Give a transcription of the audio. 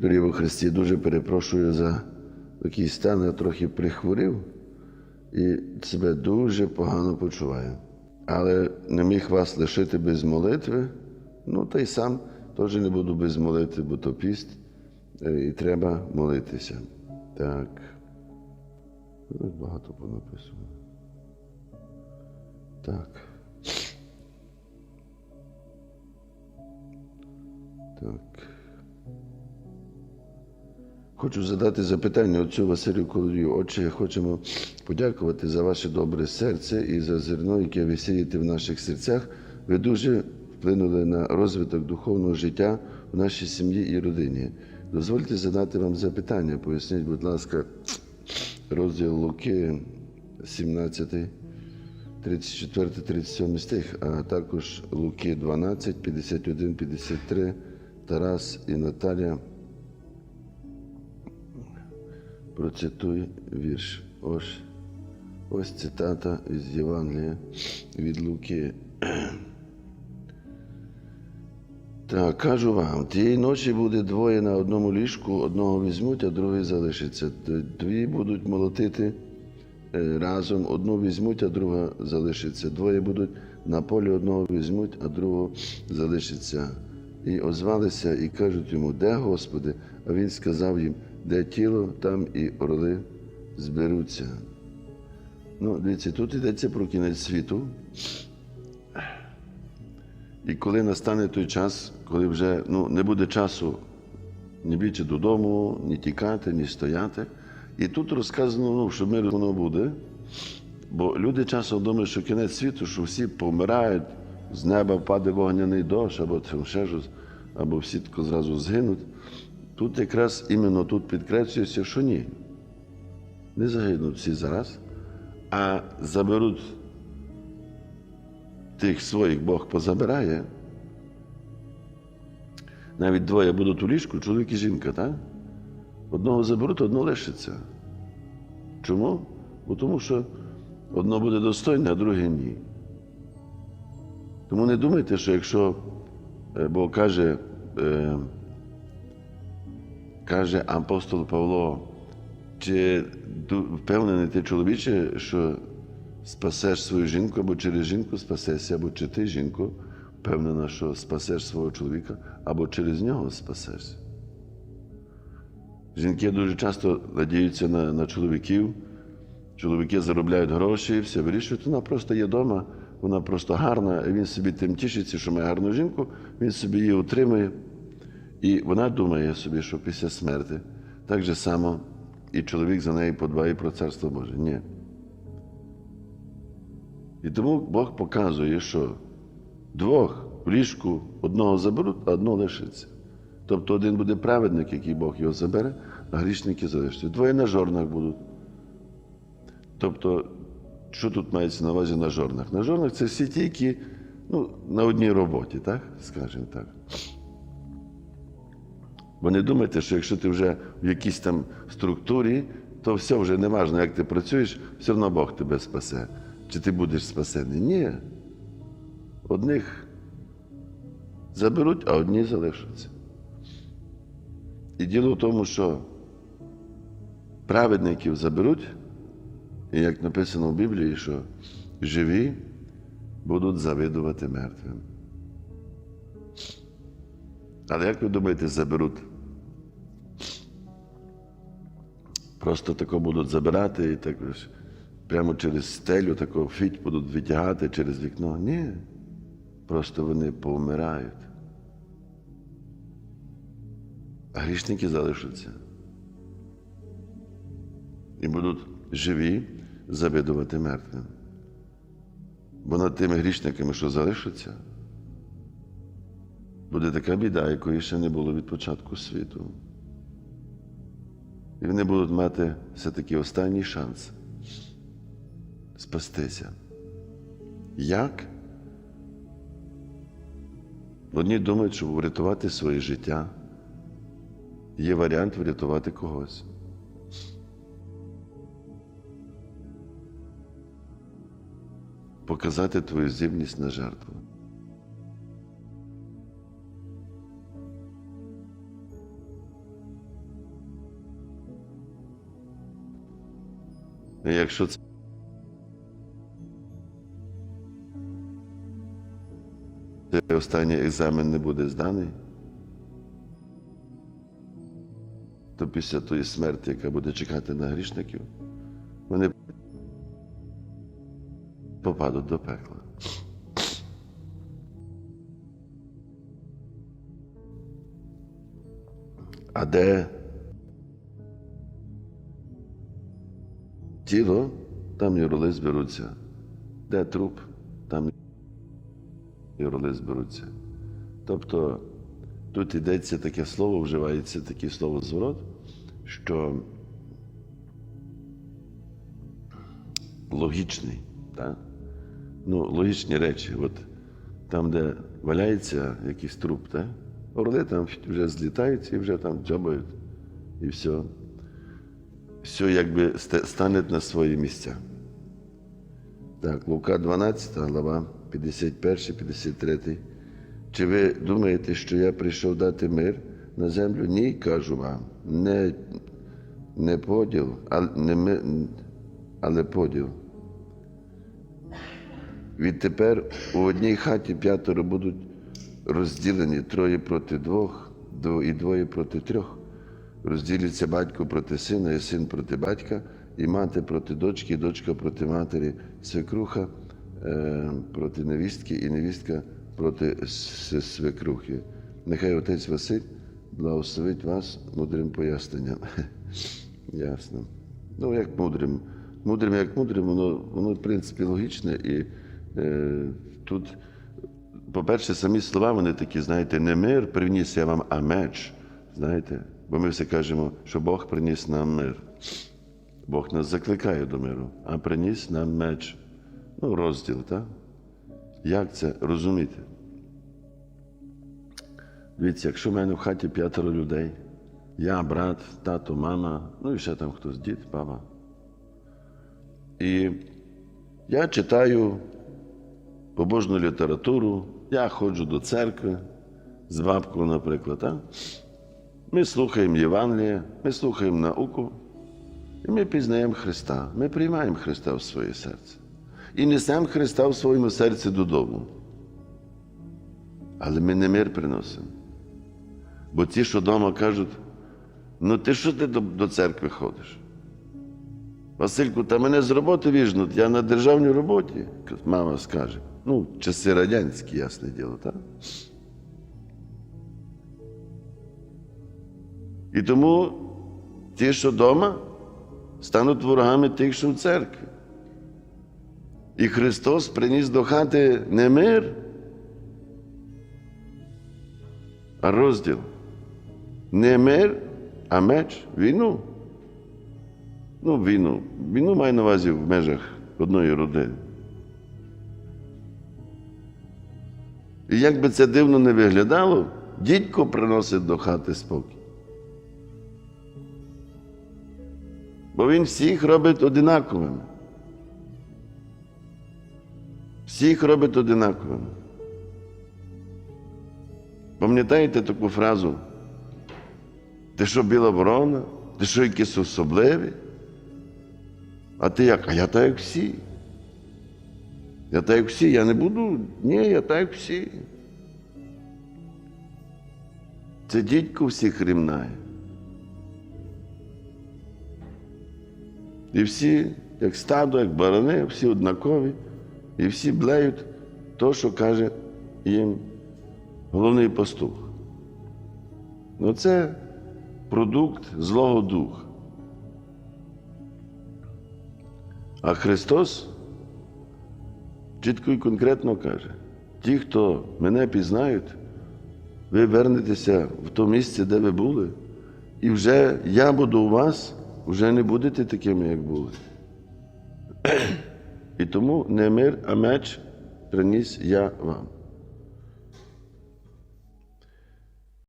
Дорогі во Христі, дуже перепрошую за такий стан, я трохи прихворів і себе дуже погано почуваю. Але не міг вас лишити без молитви. Ну, та й сам теж не буду без молитви, бо то піст, е, і треба молитися. Так. Тут багато понаписано. Так. Так. Хочу задати запитання отцю Василю Колодію. Отче, хочемо подякувати за ваше добре серце і за зерно, яке ви сієте в наших серцях. Ви дуже вплинули на розвиток духовного життя в нашій сім'ї і родині. Дозвольте задати вам запитання. Поясніть, будь ласка, розділ Луки, 17, 34, 37 стих, а також Луки 12, 51, 53, Тарас і Наталя. Процитуй вірш. Ось, ось цитата із Євангелія від Луки. Так, кажу вам, тієї ночі буде двоє на одному ліжку, одного візьмуть, а другий залишиться. Дві будуть молотити е, разом, одну візьмуть, а друга залишиться. Двоє будуть на полі, одного візьмуть, а другого залишиться. І озвалися і кажуть йому, де Господи? А він сказав їм, де тіло, там і орли зберуться. Ну, дивіться, тут йдеться про кінець світу. І коли настане той час, коли вже ну, не буде часу ні більше додому, ні тікати, ні стояти. І тут розказано, ну, що мир воно буде. Бо люди часом думають, що кінець світу, що всі помирають, з неба впаде вогняний дощ, або ще щось, або всі тако зразу згинуть. Тут якраз іменно тут підкреслюється, що ні. Не загинуть всі зараз, а заберуть тих своїх Бог позабирає. Навіть двоє будуть у ліжку, чоловік і жінка, так? Одного заберуть, одного лишиться. Чому? Бо тому що одно буде достойне, а друге ні. Тому не думайте, що якщо е, Бог каже, е, каже апостол Павло, чи впевнений ти чоловіче, що спасеш свою жінку або через жінку спасешся, або чи ти жінку впевнена, що спасеш свого чоловіка, або через нього спасешся. Жінки дуже часто надіються на, на чоловіків. Чоловіки заробляють гроші, все вирішують. Вона просто є вдома, вона просто гарна, він собі тим тішиться, що має гарну жінку, він собі її утримує. І вона думає собі, що після смерті так же само і чоловік за неї подбає про царство Боже. Ні. І тому Бог показує, що двох в ліжку одного заберуть, а одного лишиться. Тобто один буде праведник, який Бог його забере, а грішники залишаться. Двоє на жорнах будуть. Тобто, що тут мається на увазі на жорнах? На жорнах це всі ті, які ну, на одній роботі, так? скажімо так. Бо не думайте, що якщо ти вже в якійсь там структурі, то все вже не важливо, як ти працюєш, все одно Бог тебе спасе. Чи ти будеш спасений? Ні. Одних заберуть, а одні залишаться. І діло в тому, що праведників заберуть, і як написано в Біблії, що живі будуть завидувати мертвим. Але як ви думаєте, заберуть? Просто тако будуть забирати і так прямо через стелю тако фіть будуть витягати через вікно. Ні. Просто вони повмирають. А грішники залишаться. І будуть живі завидувати мертвим. Бо над тими грішниками, що залишаться, буде така біда, якої ще не було від початку світу. І вони будуть мати все-таки останній шанс спастися. Як? Одні думають, що врятувати своє життя. Є варіант врятувати когось. показати твою здібність на жертву. Якщо це останній екзамен не буде зданий, то після тої смерті, яка буде чекати на грішників, попадуть до пекла. А де тіло, там і роли зберуться. Де труп, там і роли зберуться. Тобто тут йдеться таке слово, вживається таке слово зворот, що логічний, так? Ну, логічні речі. От там, де валяється якийсь труп, так? орли там вже злітають і вже там дзьобають, і все. Все якби ста- стане на свої місця. Так, Лука 12, глава 51, 53. Чи ви думаєте, що я прийшов дати мир на землю? Ні, кажу вам. Не, не поділ, а, не ми, але поділ. Відтепер у одній хаті п'ятеро будуть розділені троє проти двох, і двоє проти трьох. Розділяться батько проти сина, і син проти батька, і мати проти дочки, і дочка проти матері, свекруха е, проти невістки, і невістка проти свекрухи. Нехай отець Василь благословить вас мудрим поясненням. Ясно. Ну, як мудрим. Мудрим, як мудрим, воно, воно в принципі логічне. І тут, по-перше, самі слова вони такі, знаєте, не мир приніс я вам, а меч. Знаєте, бо ми все кажемо, що Бог приніс нам мир. Бог нас закликає до миру, а приніс нам меч. Ну, розділ, так? Як це розуміти? Дивіться, якщо в мене в хаті п'ятеро людей, я, брат, тато, мама, ну і ще там хтось, дід, баба. І я читаю побожну літературу, я ходжу до церкви з бабкою, наприклад. Так? Ми слухаємо Євангеліє, ми слухаємо науку, і ми пізнаємо Христа. Ми приймаємо Христа в своє серце. І несемо Христа в своєму серці додому. Але ми не мир приносимо. Бо ті, що вдома кажуть, ну ти що ти до, до церкви ходиш? Васильку, та мене з роботи віжнуть, я на державній роботі, мама скаже. Ну, часи радянські, ясне діло, так? І тому ті, що вдома, стануть ворогами тих, що в церкві. І Христос приніс до хати не мир, а розділ. Не мир, а меч, війну. Ну, війну. Війну маю на увазі в межах одної родини. І як би це дивно не виглядало, дідько приносить до хати спокій. Бо він всіх робить одинаковими. Всіх робить одинаковими. Пам'ятаєте таку фразу? Ти що біла ворона? Ти що якийсь особливий? А ти як? А я так як всі. Я так всі, я не буду. Ні, я так всі. Це дідько всіх рівнає. І всі, як стадо, як барани, всі однакові, і всі блеють то, що каже їм головний пастух. Ну це продукт Злого Духа. А Христос чітко і конкретно каже: ті, хто мене пізнають, ви вернетеся в то місце, де ви були, і вже я буду у вас, вже не будете такими, як були. І тому не мир, а меч приніс я вам.